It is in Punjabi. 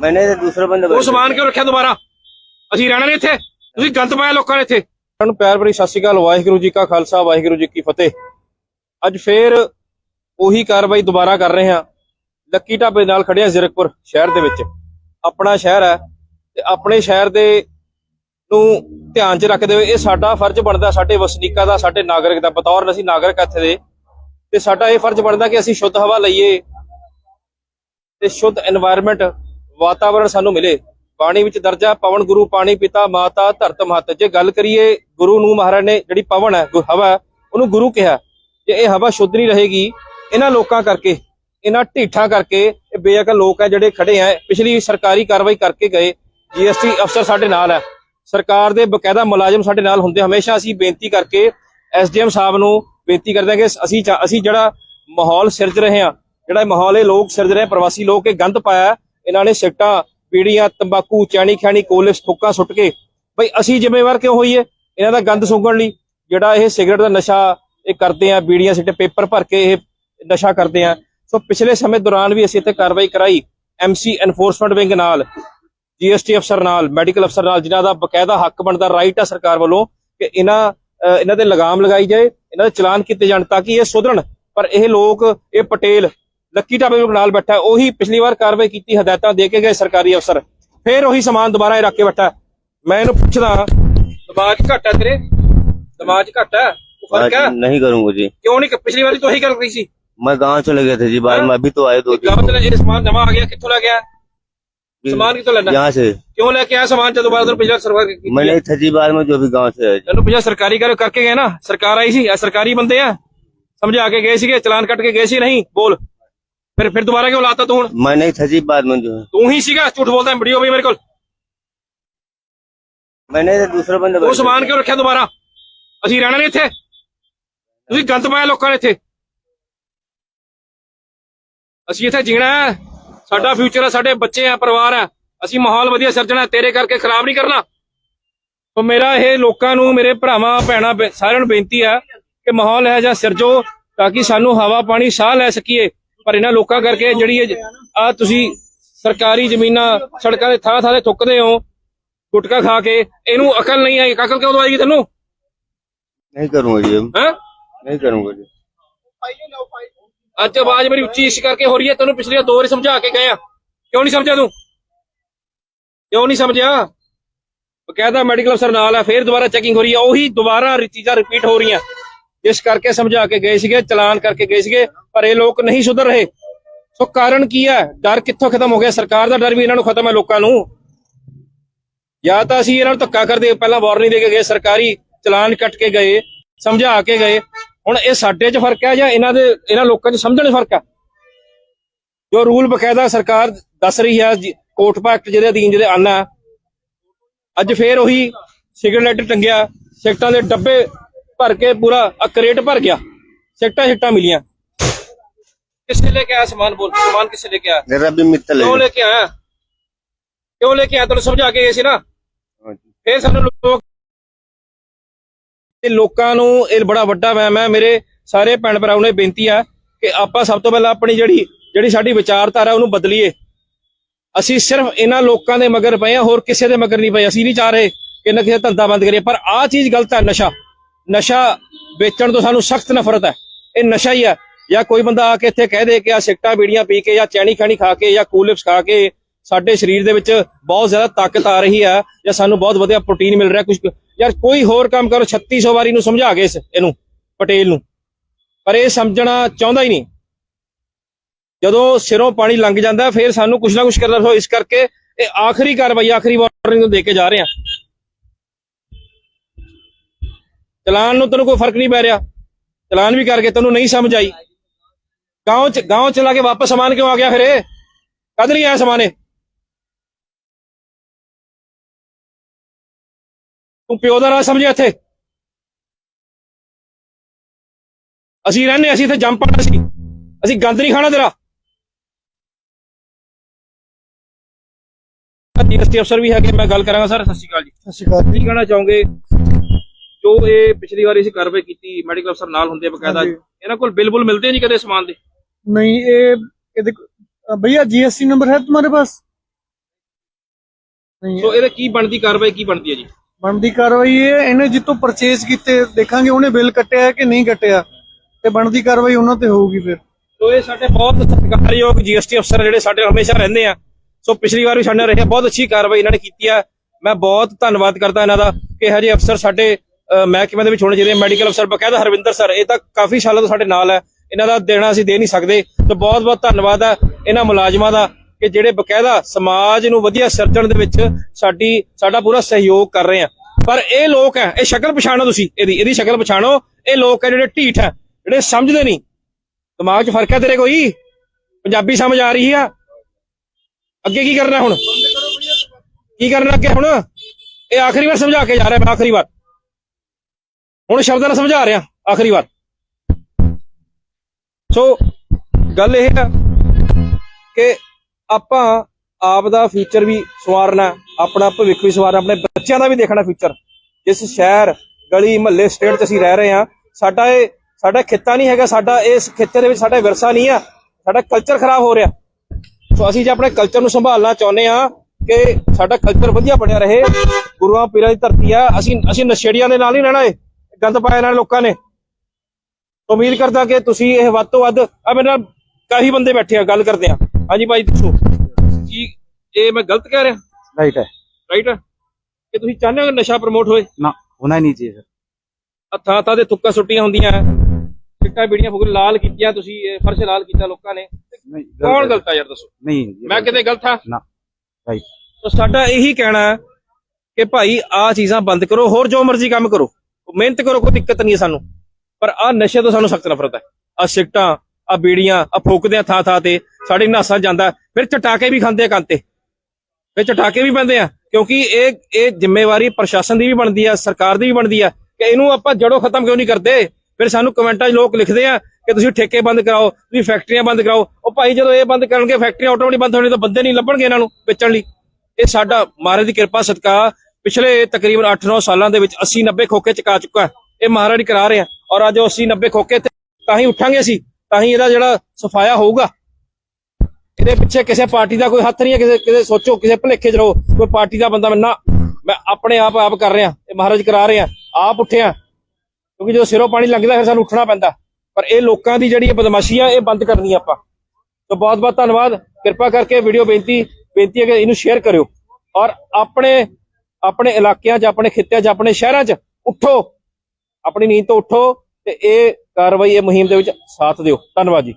ਮੈਨੇ ਤੇ ਦੂਸਰੇ ਬੰਦੇ ਉਹ ਸਮਾਨ ਕਿਉਂ ਰੱਖਿਆ ਦੁਬਾਰਾ? ਅਸੀਂ ਰਹਿਣਾ ਨਹੀਂ ਇੱਥੇ। ਤੁਸੀਂ ਗਲਤ ਪਾਇਆ ਲੋਕਾਂ ਨੇ ਇੱਥੇ। ਨੂੰ ਪਿਆਰ ਭਰੀ ਸਤਿ ਸ਼੍ਰੀ ਅਕਾਲ ਵਾਹਿਗੁਰੂ ਜੀ ਕਾ ਖਾਲਸਾ ਵਾਹਿਗੁਰੂ ਜੀ ਕੀ ਫਤਿਹ। ਅੱਜ ਫੇਰ ਉਹੀ ਕਾਰਵਾਈ ਦੁਬਾਰਾ ਕਰ ਰਹੇ ਹਾਂ। ਲੱਕੀ ਢਾਬੇ ਨਾਲ ਖੜਿਆ ਜ਼ਿਰਕਪੁਰ ਸ਼ਹਿਰ ਦੇ ਵਿੱਚ। ਆਪਣਾ ਸ਼ਹਿਰ ਹੈ ਤੇ ਆਪਣੇ ਸ਼ਹਿਰ ਦੇ ਨੂੰ ਧਿਆਨ 'ਚ ਰੱਖਦੇ ਹੋਏ ਇਹ ਸਾਡਾ ਫਰਜ਼ ਬਣਦਾ ਸਾਡੇ ਵਸਨੀਕਾਂ ਦਾ ਸਾਡੇ ਨਾਗਰਿਕ ਦਾ। ਬਤੌਰ ਅਸੀਂ ਨਾਗਰਿਕ ਇੱਥੇ ਦੇ। ਤੇ ਸਾਡਾ ਇਹ ਫਰਜ਼ ਬਣਦਾ ਕਿ ਅਸੀਂ ਸ਼ੁੱਧ ਹਵਾ ਲਈਏ ਤੇ ਸ਼ੁੱਧ এনवायरमेंट ਵਾਤਾਵਰਣ ਸਾਨੂੰ ਮਿਲੇ। ਪਾਣੀ ਵਿੱਚ ਦਰਜਾ ਪਵਨ ਗੁਰੂ ਪਾਣੀ ਪਿਤਾ ਮਾਤਾ ਧਰਤ ਮਹਤ। ਜੇ ਗੱਲ ਕਰੀਏ ਗੁਰੂ ਨੂੰ ਮਹਾਰਾਜ ਨੇ ਜਿਹੜੀ ਪਵਨ ਹੈ ਹਵਾ ਹੈ, ਉਹਨੂੰ ਗੁਰੂ ਕਿਹਾ। ਜੇ ਇਹ ਹਵਾ ਸ਼ੁੱਧ ਨਹੀਂ ਰਹੇਗੀ ਇਹਨਾਂ ਲੋਕਾਂ ਕਰਕੇ ਇਹਨਾਂ ਢੀਠਾਂ ਕਰਕੇ ਇਹ ਬੇਅਕਲ ਲੋਕ ਹੈ ਜਿਹੜੇ ਖੜੇ ਆ ਪਿਛਲੀ ਸਰਕਾਰੀ ਕਾਰਵਾਈ ਕਰਕੇ ਗਏ। ਜੀਐਸਟੀ ਅਫਸਰ ਸਾਡੇ ਨਾਲ ਹੈ। ਸਰਕਾਰ ਦੇ ਬਕਾਇਦਾ ਮੁਲਾਜ਼ਮ ਸਾਡੇ ਨਾਲ ਹੁੰਦੇ। ਹਮੇਸ਼ਾ ਅਸੀਂ ਬੇਨਤੀ ਕਰਕੇ ਐਸਡੀਐਮ ਸਾਹਿਬ ਨੂੰ ਬੇਨਤੀ ਕਰਦੇ ਹਾਂ ਕਿ ਅਸੀਂ ਚਾ- ਅਸੀਂ ਜਿਹੜਾ ਮਾਹੌਲ ਸਿਰਜ ਰਹੇ ਹਾਂ ਜਿਹੜਾ ਮਾਹੌਲ ਇਹ ਲੋਕ ਸਿਰਜ ਰਹੇ ਪ੍ਰਵਾਸੀ ਲੋਕ ਇਹ ਗੰਦ ਪਾਇਆ ਇਹਨਾਂ ਨੇ ਸਿਗਟਾਂ, ਪੀੜੀਆਂ, ਤੰਬਾਕੂ, ਚੈਣੀ ਖੈਣੀ ਕੋਲਿਸ ਥੁੱਕਾਂ ਸੁੱਟ ਕੇ, ਬਈ ਅਸੀਂ ਜ਼ਿੰਮੇਵਾਰ ਕਿਉਂ ਹੋਈਏ? ਇਹਨਾਂ ਦਾ ਗੰਦ ਸੁੰਘਣ ਲਈ, ਜਿਹੜਾ ਇਹ ਸਿਗਰਟ ਦਾ ਨਸ਼ਾ ਇਹ ਕਰਦੇ ਆ, ਬੀੜੀਆਂ ਸਿੱਟੇ, ਪੇਪਰ ਭਰ ਕੇ ਇਹ ਨਸ਼ਾ ਕਰਦੇ ਆ। ਸੋ ਪਿਛਲੇ ਸਮੇਂ ਦੌਰਾਨ ਵੀ ਅਸੀਂ ਇੱਥੇ ਕਾਰਵਾਈ ਕਰਾਈ ਐਮਸੀ ਐਨਫੋਰਸਮੈਂਟ ਵਿੰਗ ਨਾਲ ਜੀਐਸਟੀ ਅਫਸਰ ਨਾਲ ਮੈਡੀਕਲ ਅਫਸਰ ਨਾਲ, ਜਿਨ੍ਹਾਂ ਦਾ ਬਕਾਇਦਾ ਹੱਕ ਬਣਦਾ ਰਾਈਟ ਆ ਸਰਕਾਰ ਵੱਲੋਂ ਕਿ ਇਹਨਾਂ ਇਹਨਾਂ ਤੇ ਲਗਾਮ ਲਗਾਈ ਜਾਏ, ਇਹਨਾਂ ਦੇ ਚਲਾਨ ਕੀਤੇ ਜਾਣ ਤਾਂ ਕਿ ਇਹ ਸੁਧਰਨ। ਪਰ ਇਹ ਲੋਕ, ਇਹ ਪਟੇਲ ਲੱਕੀ ਢਾਬੇ ਦੇ ਨਾਲ ਬੈਠਾ ਹੈ, ਉਹੀ ਪਿਛਲੀ ਵਾਰ ਕਾਰਵਾਈ ਕੀਤੀ ਹਦਾਇਤਾਂ ਦੇ ਕੇ ਗਏ ਸਰਕਾਰੀ ਅਫਸਰ ਫੇਰ ਉਹੀ ਸਮਾਨ ਦੁਬਾਰਾ ਇਹ ਰੱਖ ਕੇ ਬੈਠਾ ਹੈ। ਮੈਂ ਇਹਨੂੰ ਪੁੱਛਦਾ ਦਿਮਾਗ ਘੱਟ ਹੈ ਤੇਰੇ ਦਿਮਾਗ ਘੱਟ ਹੈ ਉਹ ਫਰਕ ਹੈ नहीं करूंगा जी ਕਿਉਂ ਨਹੀਂ ਪਿਛਲੀ ਵਾਰੀ ਤੂੰ ਇਹੀ ਕਰ ਰਹੀ ਸੀ मैं गांव चले गए थे जी बाद में अभी तो आए दो दिन ਗਾਉਂ ਤੇ ਇਹ ਸਮਾਨ ਨਵਾਂ ਆ ਗਿਆ ਕਿੱਥੋਂ ਲੈ ਕੇ ਆਇਆ ਸਮਾਨ ਕਿੱਥੋਂ ਲੈਣਾ यहाँ से ਕਿਉਂ ਲੈ ਕੇ ਆਇਆ ਸਮਾਨ ਜਦੋਂ ਬਾਅਦ ਪਿਛਲਾ ਸਰਕਾਰ ਕੀਤੀ मैं नहीं था जी बाद में जो भी गांव से है जी। ਤੈਨੂੰ ਪਿਛਲਾ ਸਰਕਾਰੀ ਕਰ ਕਰਕੇ ਗਏ ਨਾ ਸਰਕਾਰ ਆਈ ਸੀ ਇਹ ਸਰਕਾਰੀ ਬੰਦੇ ਆ ਸਮਝਾ ਕੇ ਗਏ ਸੀਗੇ ਚਲਾਨ ਕੱਟ ਕੇ ਗਏ ਸੀ ਨਹੀਂ ਬੋਲ ਫਿਰ ਫਿਰ ਦੁਬਾਰਾ ਕਿਉਂ ਲਾਤਾ ਤੂੰ ਹੁਣ मैं नहीं था जी बाद में जो है ਤੂੰ ਹੀ ਸੀਗਾ ਝੂਠ ਬੋਲਦਾ ਵੀਡੀਓ ਵੀ ਮੇਰੇ ਕੋਲ मैंने तो दूसरे बंदे ਉਹ ਸਮਾਨ ਕਿਉਂ ਰੱਖਿਆ ਦੁਬਾਰਾ ਅਸੀਂ ਰਹਿਣਾ ਨਹੀਂ ਇੱਥੇ ਤੁਸੀਂ ਗੰਦ ਪਾਇਆ ਲੋਕਾਂ ਨੇ ਇੱਥੇ ਅਸੀਂ ਇੱਥੇ ਜੀਣਾ ਹੈ ਸਾਡਾ ਫਿਊਚਰ ਹੈ ਸਾਡੇ ਬੱਚੇ ਆ ਪਰਿਵਾਰ ਹੈ ਅਸੀਂ ਮਾਹੌਲ ਵਧੀਆ ਸਿਰਜਣਾ ਹੈ, ਤੇਰੇ ਕਰਕੇ ਖਰਾਬ ਨਹੀਂ ਕਰਨਾ ਤਾਂ ਮੇਰਾ ਇਹ ਲੋਕਾਂ ਨੂੰ ਮੇਰੇ ਭਰਾਵਾਂ ਭੈਣਾਂ ਬੇ- ਸਾਰਿਆਂ ਨੂੰ ਬੇਨਤੀ ਹੈ ਕਿ ਮਾਹੌਲ ਹੈ ਜਾਂ ਸਿਰਜੋ ਤਾਂ ਕਿ ਸਾਨੂੰ ਹਵਾ ਪਾਣੀ ਸਾਹ ਲੈ ਸਕੀਏ ਪਰ ਇਹਨਾਂ ਲੋਕਾਂ ਕਰਕੇ ਜਿਹੜੀ ਆ ਤੁਸੀਂ ਸਰਕਾਰੀ ਜ਼ਮੀਨਾਂ ਸੜਕਾਂ ਦੇ ਥਾਂ ਥਾਂ ਤੇ ਥੁੱਕਦੇ ਹੋ ਗੁਟਕਾ ਖਾ ਕੇ ਇਹਨੂੰ ਅਕਲ ਨਹੀਂ ਆਈ ਅਕਲ ਕਿਉਂ ਦਵਾਈ ਤੈਨੂੰ? ਨਹੀਂ ਕਰੂੰਗਾ ਜੀ ਹਾਂ? ਨਹੀਂ ਕਰੂੰਗਾ ਜੀ। ਅੱਜ ਆਵਾਜ਼ ਮੇਰੀ ਉੱਚੀ ਇਸ ਕਰਕੇ ਹੋ ਰਹੀ ਹੈ ਤੈਨੂੰ ਪਿਛਲੀਆਂ ਦੋ ਵਾਰੀ ਸਮਝਾ ਕੇ ਗਏ ਆ। ਕਿਉਂ ਨਹੀਂ ਸਮਝਿਆ ਤੂੰ? ਕਿਉਂ ਨਹੀਂ ਸਮਝਿਆ? ਬਕਾਇਦਾ ਮੈਡੀਕਲ ਅਫਸਰ ਨਾਲ ਆ ਫੇਰ ਦੁਬਾਰਾ ਚੈਕਿੰਗ ਹੋ ਰਹੀ ਹੈ ਉਹੀ ਦੁਬਾਰਾ ਚੀਜ਼ਾਂ ਰਿਪੀਟ ਹੋ ਰਹੀਆਂ। ਇਸ ਕਰਕੇ ਸਮਝਾ ਕੇ ਗਏ ਸੀਗੇ ਚਲਾਨ ਕਰਕੇ ਗਏ ਸੀਗੇ। ਪਰ ਇਹ ਲੋਕ ਨਹੀਂ ਸੁਧਰ ਰਹੇ। ਸੋ ਕਾਰਨ ਕੀ ਹੈ? ਡਰ ਕਿੱਥੋਂ ਖਤਮ ਹੋ ਗਿਆ? ਸਰਕਾਰ ਦਾ ਡਰ ਵੀ ਇਹਨਾਂ ਨੂੰ ਖਤਮ ਹੈ ਲੋਕਾਂ ਨੂੰ। ਜਾਂ ਤਾਂ ਅਸੀਂ ਇਹਨਾਂ ਨੂੰ ਧੱਕਾ ਕਰਦੇ ਪਹਿਲਾਂ ਵਾਰਨਿੰਗ ਦੇ ਕੇ ਗਏ ਸਰਕਾਰੀ ਚਲਾਨ ਕੱਟ ਕੇ ਗਏ ਸਮਝਾ ਕੇ ਗਏ। ਹੁਣ ਇਹ ਸਾਡੇ 'ਚ ਫ਼ਰਕ ਹੈ ਜਾਂ ਇਹਨਾਂ ਦੇ ਇਹਨਾਂ ਲੋਕਾਂ 'ਚ ਸਮਝਣ 'ਚ ਫ਼ਰਕ ਹੈ? ਜੋ ਰੂਲ ਬਕਾਇਦਾ ਸਰਕਾਰ ਦੱਸ ਰਹੀ ਹੈ ਜੀ, ਕੋਟਪਾ ਐਕਟ ਜਿਹਦੇ ਅਧੀਨ ਜਿਹਦੇ ਆਨਾ ਅੱਜ ਫੇਰ ਉਹੀ ਸਿਗਰਟ ਟੰਗਿਆ ਸਿਗਰਟਾਂ ਦੇ ਡੱਬੇ ਭਰ ਕੇ ਪੂਰਾ ਆ ਕਰੇਟ ਭਰ ਗਿਆ। ਸਿਗਰਟਾਂ ਸਿਗਰਟਾਂ ਮਿਲੀਆਂ। ਕਿਸਨੇ ਲੈ ਕੇ ਆਇਆ ਸਮਾਨ ਬੋਲ ਸਮਾਨ ਕਿਸਨੇ ਲੈ ਕੇ ਆਇਆ मेरा भी मित्तल ਕਿਉਂ है ਲੈ ਕੇ ਆਇਆ ਕਿਉਂ ਲੈ ਕੇ ਆਇਆ ਤੈਨੂੰ ਸਮਝਾ ਕੇ ਗਏ ਸੀ ਨਾ हाँ जी। ਫੇਰ ਸਾਨੂੰ ਲੋਕ ਇਹ ਲੋਕਾਂ ਨੂੰ ਇਹ ਬੜਾ ਵੱਡਾ ਵਹਿਮ ਹੈ ਮੇਰੇ ਸਾਰੇ ਭੈਣ ਭਰਾਵਾਂ ਨੂੰ ਇਹ ਬੇਨਤੀ ਹੈ ਕਿ ਆਪਾਂ ਸਭ ਤੋਂ ਪਹਿਲਾਂ ਆਪਣੀ ਜਿਹੜੀ ਜਿਹੜੀ ਸਾਡੀ ਵਿਚਾਰਧਾਰਾ ਉਹਨੂੰ ਬਦਲੀਏ ਅਸੀਂ ਸਿਰਫ ਇਹਨਾਂ ਲੋਕਾਂ ਦੇ ਮਗਰ ਪਏ ਆ ਹੋਰ ਕਿਸੇ ਦੇ ਮਗਰ ਨਹੀਂ ਪਏ ਅਸੀਂ ਨਹੀਂ ਚਾਹ ਰਹੇ ਕਿ ਨਾ ਕਿਸੇ ਧੰਦਾ ਬੰਦ ਕਰੀਏ ਪਰ ਆਹ ਚੀਜ਼ ਗਲਤ ਹੈ ਨਸ਼ਾ ਨਸ਼ਾ ਵੇਚਣ ਤੋਂ ਸਾਨੂੰ ਸਖਤ ਨਫ਼ਰਤ ਹੈ ਇਹ ਨਸ਼ਾ ਹੀ ਹੈ ਜਾਂ ਕੋਈ ਬੰਦਾ ਆ ਕੇ ਇੱਥੇ ਕਹਿ ਦੇ ਕਿ ਆ ਸਿਗਟਾਂ ਬੀੜੀਆਂ ਪੀ ਕੇ ਜਾਂ ਚੈਣੀ ਖਾਣੀ ਖਾ ਕੇ ਜਾਂ ਕੂਲਿਪਸ ਖਾ ਕੇ ਸਾਡੇ ਸਰੀਰ ਦੇ ਵਿੱਚ ਬਹੁਤ ਜ਼ਿਆਦਾ ਤਾਕਤ ਆ ਰਹੀ ਹੈ ਜਾਂ ਸਾਨੂੰ ਬਹੁਤ ਵਧੀਆ ਪ੍ਰੋਟੀਨ ਮਿਲ ਰਿਹਾ ਕੁਝ ਯਾਰ ਕੋਈ ਹੋਰ ਕੰਮ ਕਰੋ 3600 ਵਾਰੀ ਨੂੰ ਸਮਝਾ ਗਏ ਇਹਨੂੰ ਪਟੇਲ ਨੂੰ। ਪਰ ਇਹ ਸਮਝਣਾ ਚਾਹੁੰਦਾ ਹੀ ਨਹੀਂ। ਜਦੋਂ ਸਿਰੋਂ ਪਾਣੀ ਲੰਘ ਜਾਂਦਾ ਹੈ, ਫਿਰ ਸਾਨੂੰ ਕੁਝ ਨਾ ਕੁਝ ਕਰਨਾ ਸੋ ਇਸ ਕਰਕੇ ਇਹ ਆਖਰੀ ਕਾਰਵਾਈ ਆਖਰੀ ਵਾਰਨਿੰਗ ਨੂੰ ਦੇ ਕੇ ਜਾ ਰਹੇ ਹਾਂ ਚਲਾਨ ਨੂੰ ਤੈਨੂੰ ਕੋਈ ਫ਼ਰਕ ਨਹੀਂ ਪੈ ਰਿਹਾ। ਚਲਾਨ ਵੀ ਕਰਕੇ ਤੈਨੂੰ ਨਹੀਂ ਸਮਝ ਆਈ। ਗਾਂव ਚ ਚਲਾ ਕੇ ਵਾਪਸ ਸਮਾਨ ਕਿਉਂ ਆ ਗਿਆ ਫਿਰ ਇਹ ਕਦ ਨਹੀਂ ਆਇਆ ਸਮਾਨ ਇਹ ਤੂੰ ਪਿਓ ਦਾ ਰਾਹ ਸਮਝਿਆ ਇੱਥੇ ਅਸੀਂ ਰਹਿੰਦੇ ਅਸੀਂ ਇੱਥੇ ਜੰਮ ਪਾਣਾ ਸੀ ਅਸੀਂ ਗੰਦ ਨਹੀਂ ਖਾਣਾ ਤੇਰਾ ਡੀਐਸਟੀ ਅਫਸਰ ਵੀ ਹੈਗੇ ਮੈਂ ਗੱਲ ਕਰਾਂਗਾ ਸਰ ਸਤਿ ਸ਼੍ਰੀ ਅਕਾਲ ਜੀ ਸਤਿ ਸ਼੍ਰੀ ਅਕਾਲ ਕੀ ਕਹਿਣਾ ਚਾਹੋਗੇ ਜੋ ਇਹ ਪਿਛਲੀ ਵਾਰੀ ਅਸੀਂ ਕਾਰਵਾਈ ਕੀਤੀ ਮੈਡੀਕਲ ਅਫਸਰ ਨਾਲ ਹੁੰਦੇ ਬਕਾਇਦਾ। ਇਹਨਾਂ ਕੋਲ ਬਿੱਲ ਬੁੱਲ ਮਿਲਦੇ ਨਹੀਂ ਕਦੇ ਸਮਾਨ ਦੇ। नहीं ये ये देखो अ, भैया जीएसटी नंबर है तुम्हारे पास ਨਹੀਂ ਸੋ ਇਹਦੇ ਕੀ ਬਣਦੀ ਕਾਰਵਾਈ ਕੀ ਬਣਦੀ ਹੈ ਜੀ ਬਣਦੀ ਕਾਰਵਾਈ ਇਹ ਹੈ, ਇਹਨੇ ਜਿੱਤੋਂ ਪਰਚੇਸ ਕੀਤੇ ਦੇਖਾਂਗੇ ਉਹਨੇ ਬਿੱਲ ਕੱਟਿਆ ਹੈ ਕਿ ਨਹੀਂ ਕੱਟਿਆ ਤੇ ਬਣਦੀ ਕਾਰਵਾਈ ਉਹਨਾਂ ਤੇ ਹੋਊਗੀ ਫਿਰ ਸੋ ਇਹ ਸਾਡੇ ਬਹੁਤ ਸਤਿਕਾਰਯੋਗ ਜੀਐਸਟੀ ਅਫਸਰ ਜਿਹੜੇ ਸਾਡੇ ਨਾਲ ਹਮੇਸ਼ਾ ਰਹਿੰਦੇ ਆ ਸੋ ਪਿਛਲੀ ਵਾਰ ਵੀ ਸਾਡੇ ਨਾਲ ਰਹੇ ਆ, ਬਹੁਤ ਅੱਛੀ ਕਾਰਵਾਈ ਇਹਨਾਂ ਨੇ ਕੀਤੀ ਆ ਮੈਂ ਬਹੁਤ ਧੰਨਵਾਦ ਕਰਦਾ ਇਹਨਾਂ ਦਾ ਕਿ ਇਹੋ ਜਿਹੇ ਅਫਸਰ ਸਾਡੇ ਅਹ, ਮਹਿਕਮੇ ਦੇ ਵਿੱਚ ਹੋਣੇ ਚਾਹੀਦੇ ਮੈਡੀਕਲ ਅਫਸਰ ਬਕਾਇਦਾ ਹਰਵਿੰਦਰ ਸਰ ਇਹ ਤਾਂ ਕਾਫੀ ਸਾਲਾਂ ਤੋਂ ਸਾਡੇ ਨਾਲ ਹੈ ਇਹਨਾਂ ਦਾ ਦੇਣਾ ਅਸੀਂ ਦੇ ਨਹੀਂ ਸਕਦੇ। ਤੇ ਬਹੁਤ ਬਹੁਤ ਧੰਨਵਾਦ ਹੈ ਇਹਨਾਂ ਮੁਲਾਜ਼ਮਾਂ ਦਾ ਕਿ ਜਿਹੜੇ ਬਕਾਇਦਾ ਸਮਾਜ ਨੂੰ ਵਧੀਆ ਸਿਰਜਣ ਦੇ ਵਿੱਚ ਸਾਡੀ ਸਾਡਾ ਪੂਰਾ ਸਹਿਯੋਗ ਕਰ ਰਹੇ ਆ। ਪਰ ਇਹ ਲੋਕ ਹੈ ਇਹ ਸ਼ਕਲ ਪਛਾਣੋ ਤੁਸੀਂ ਇਹਦੀ। ਇਹਦੀ ਸ਼ਕਲ ਪਛਾਣੋ। ਇਹ ਲੋਕ ਹੈ ਜਿਹੜੇ ਢੀਠ ਹੈ ਜਿਹੜੇ ਸਮਝਦੇ ਨਹੀਂ। ਦਿਮਾਗ 'ਚ ਫ਼ਰਕ ਹੈ ਤੇਰੇ ਕੋਈ? ਪੰਜਾਬੀ ਸਮਝ ਆ ਰਹੀ ਆ। ਅੱਗੇ ਕੀ ਕਰਨਾ ਹੁਣ? ਕੀ ਕਰਨਾ ਅੱਗੇ ਹੁਣ? ਇਹ ਆਖਰੀ ਵਾਰ ਸਮਝਾ ਕੇ ਜਾ ਰਿਹਾ ਮੈਂ ਆਖਰੀ ਵਾਰ। ਹੁਣ ਸ਼ਬਦਾਂ ਨਾਲ ਸਮਝਾ ਰਿਹਾ, ਆਖਰੀ ਵਾਰ। ਸੋ ਗੱਲ ਇਹ ਹੈ ਕਿ ਆਪਾਂ ਆਪ ਦਾ ਫਿਊਚਰ ਵੀ ਸਵਾਰਨਾ, ਆਪਣਾ ਭਵਿੱਖ ਵੀ ਸਵਾਰਨਾ, ਆਪਣੇ ਬੱਚਿਆਂ ਦਾ ਵੀ ਦੇਖਣਾ ਫਿਊਚਰ ਜਿਸ ਸ਼ਹਿਰ, ਗਲੀ, ਮਹੱਲੇ ਸਟੇਟ 'ਚ ਅਸੀਂ ਰਹਿ ਰਹੇ ਹਾਂ, ਸਾਡਾ ਇਹ, ਸਾਡਾ ਖਿੱਤਾ ਨਹੀਂ ਹੈਗਾ, ਸਾਡਾ ਇਸ ਖਿੱਤੇ ਦੇ ਵਿੱਚ ਸਾਡਾ ਵਿਰਸਾ ਨਹੀਂ ਆ, ਸਾਡਾ ਕਲਚਰ ਖਰਾਬ ਹੋ ਰਿਹਾ। ਸੋ ਅਸੀਂ ਜੇ ਆਪਣੇ ਕਲਚਰ ਨੂੰ ਸੰਭਾਲਣਾ ਚਾਹੁੰਦੇ ਆ ਕਿ ਸਾਡਾ ਕਲਚਰ ਵਧੀਆ ਬਣਿਆ ਰਹੇ, ਗੁਰੂਆਂ, ਪੀਰਾਂ ਦੀ ਧਰਤੀ ਆ, ਅਸੀਂ ਅਸੀਂ ਨਸ਼ੇੜੀਆਂ ਦੇ ਨਾਲ ਹੀ ਰਹਿਣਾ ਏ ਗੰਦ ਪਾਇਆ ਨਾਲ ਲੋਕਾਂ ਨੇ। ਉਮੀਦ ਕਰਦਾ ਕਿ ਤੁਸੀਂ ਇਹ ਵੱਧ ਤੋਂ ਵੱਧ ਆ ਮੇਰੇ ਨਾਲ ਕਾਫੀ ਬੰਦੇ ਬੈਠੇ ਆ ਗੱਲ ਕਰਦੇ ਆ। ਹਾਂਜੀ ਭਾਈ ਦੱਸੋ। ਕੀ ਇਹ ਮੈਂ ਗਲਤ ਕਹਿ ਰਿਹਾ? ਰਾਈਟ ਹੈ। ਰਾਈਟ ਹੈ? ਕਿ ਤੁਸੀਂ ਚਾਹੁੰਦੇ ਹੋ ਨਸ਼ਾ ਪ੍ਰਮੋਟ ਹੋਏ? ਨਾ ਹੋਣਾ ਹੀ ਨਹੀਂ ਚਾਹੀਏ ਸਰ ਹੱਥਾਂ ਹੱਥਾਂ ਤੇ ਤੁੱਕਾ ਸੁੱਟੀਆਂ ਹੁੰਦੀਆਂ ਚਿੱਟਾ ਬੀੜੀਆਂ ਫੁਗਰ ਲਾਲ ਕੀਤੀਆਂ ਤੁਸੀਂ ਫਰਸ਼ ਲਾਲ ਕੀਤਾ ਲੋਕਾਂ ਨੇ। ਨਹੀਂ ਕੌਣ ਗਲਤ ਆ ਯਾਰ ਦੱਸੋ। ਨਹੀਂ ਮੈਂ ਕਿਤੇ ਗਲਤ ਆ ਨਾ ਰਾਈਟ ਤਾਂ ਸਾਡਾ ਇਹੀ ਕਹਿਣਾ ਹੈ ਕਿ ਭਾਈ ਆ ਚੀਜ਼ਾਂ ਬੰਦ ਕਰੋ ਹੋਰ ਜੋ ਮਰਜ਼ੀ ਕੰਮ ਕਰੋ। ਮਿਹਨਤ ਕਰੋ ਕੋਈ ਦਿੱਕਤ ਨਹੀਂ ਸਾਨੂੰ। ਪਰ ਆ ਨਸ਼ੇ ਤੋਂ ਸਾਨੂੰ ਸਖਤ ਨਫ਼ਰਤ ਹੈ। ਆ ਸਿਗਟਾਂ ਆ ਬੀੜੀਆਂ ਆ ਫੂਕਦੇ ਆ ਥਾਂ ਥਾਂ ਤੇ ਸਾਡੇ ਨਾਸਾਂ 'ਚ ਜਾਂਦਾ ਫਿਰ ਚਟਾਕੇ ਵੀ ਖਾਂਦੇ ਆ ਕੰਨ ਤੇ। ਫਿਰ ਚਟਾਕੇ ਵੀ ਪੈਂਦੇ ਆ, ਕਿਉਂਕਿ ਇਹ ਇਹ ਜ਼ਿੰਮੇਵਾਰੀ ਪ੍ਰਸ਼ਾਸਨ ਦੀ ਵੀ ਬਣਦੀ ਆ, ਸਰਕਾਰ ਦੀ ਵੀ ਬਣਦੀ ਆ ਕਿ ਇਹਨੂੰ ਆਪਾਂ ਜੜੋਂ ਖਤਮ ਕਿਉਂ ਨਹੀਂ ਕਰਦੇ? ਫਿਰ ਸਾਨੂੰ ਕਮੈਂਟਾਂ 'ਚ ਲੋਕ ਲਿਖਦੇ ਆ ਕਿ ਤੁਸੀਂ ਠੇਕੇ ਬੰਦ ਕਰਾਓ, ਤੁਸੀਂ ਫੈਕਟਰੀਆਂ ਬੰਦ ਕਰਾਓ। ਉਹ ਭਾਈ ਜਦੋਂ ਇਹ ਬੰਦ ਕਰਨਗੇ, ਫੈਕਟਰੀਆਂ ਆਟੋਮੈਟਿਕ ਬੰਦ ਹੋਣੀ ਤਾਂ ਬੰਦੇ ਨਹੀਂ ਲੱਭਣਗੇ ਇਹਨਾਂ ਨੂੰ ਵੇਚਣ ਲਈ। ਇਹ ਸਾਡਾ ਮਹਾਰਾਜ ਦੀ ਕਿਰਪਾ, ਸਦਕਾ ਪਿਛਲੇ ਤਕਰੀਬਨ 8-9 ਸਾਲਾਂ ਦੇ ਵਿੱਚ 80-90 ਖੋਕੇ ਚਕਾ ਚੁੱਕਾ ਇਹ ਮਹਾਰਾਜ ਕਰਾ ਰਹੇ ਆ। ਔਰ ਅੱਜ ਉਹ 80-90 ਖੋਕੇ ਤਾਂ ਹੀ ਉੱਠਾਂਗੇ ਅਸੀਂ, ਤਾਂ ਹੀ ਇਹਦਾ ਜਿਹੜਾ ਸਫਾਇਆ ਹੋਊਗਾ। ਇਹਦੇ ਪਿੱਛੇ ਕਿਸੇ ਪਾਰਟੀ ਦਾ ਕੋਈ ਹੱਥ ਨਹੀਂ ਹੈ, ਕਿਸੇ ਕਿਸੇ ਸੋਚੋ, ਕਿਸੇ ਭਲੇਖੇ 'ਚ ਰਹੋ, ਕੋਈ ਪਾਰਟੀ ਦਾ ਬੰਦਾ ਮੈਂ ਮੈਂ ਆਪਣੇ ਆਪ ਆਪ ਕਰ ਰਿਹਾ। ਇਹ ਮਹਾਰਾਜ ਕਰਾ ਰਹੇ ਆ, ਆਪ ਉੱਠਿਆ ਕਿਉਂਕਿ ਜਦੋਂ ਸਿਰੋਂ ਪਾਣੀ ਲੰਘਦਾ, ਫਿਰ ਸਾਨੂੰ ਉੱਠਣਾ ਪੈਂਦਾ। ਪਰ ਇਹ ਲੋਕਾਂ ਦੀ ਜਿਹੜੀ ਬਦਮਾਸ਼ੀ ਆ, ਇਹ ਬੰਦ ਕਰਨੀ ਆ ਆਪਾਂ। ਤਾਂ ਬਹੁਤ ਬਹੁਤ ਧੰਨਵਾਦ। ਕਿਰਪਾ ਕਰਕੇ ਵੀਡੀਓ ਬੇਨਤੀ ਬੇਨਤੀ ਹੈ ਕਿ ਇਹਨੂੰ ਸ਼ੇਅਰ ਕਰਿਓ। ਔਰ ਆਪਣੇ ਆਪਣੇ ਇਲਾਕਿਆਂ 'ਚ, ਆਪਣੇ ਖਿੱਤਿਆਂ 'ਚ, ਆਪਣੇ ਸ਼ਹਿਰਾਂ 'ਚ, ਉੱਠੋ। ਆਪਣੀ ਨੀਂਦ ਤੋਂ ਉੱਠੋ ਤੇ ਇਹ ਕਾਰਵਾਈ ਇਹ ਮੁਹਿੰਮ ਦੇ ਵਿੱਚ ਸਾਥ ਦਿਓ। ਧੰਨਵਾਦ ਜੀ।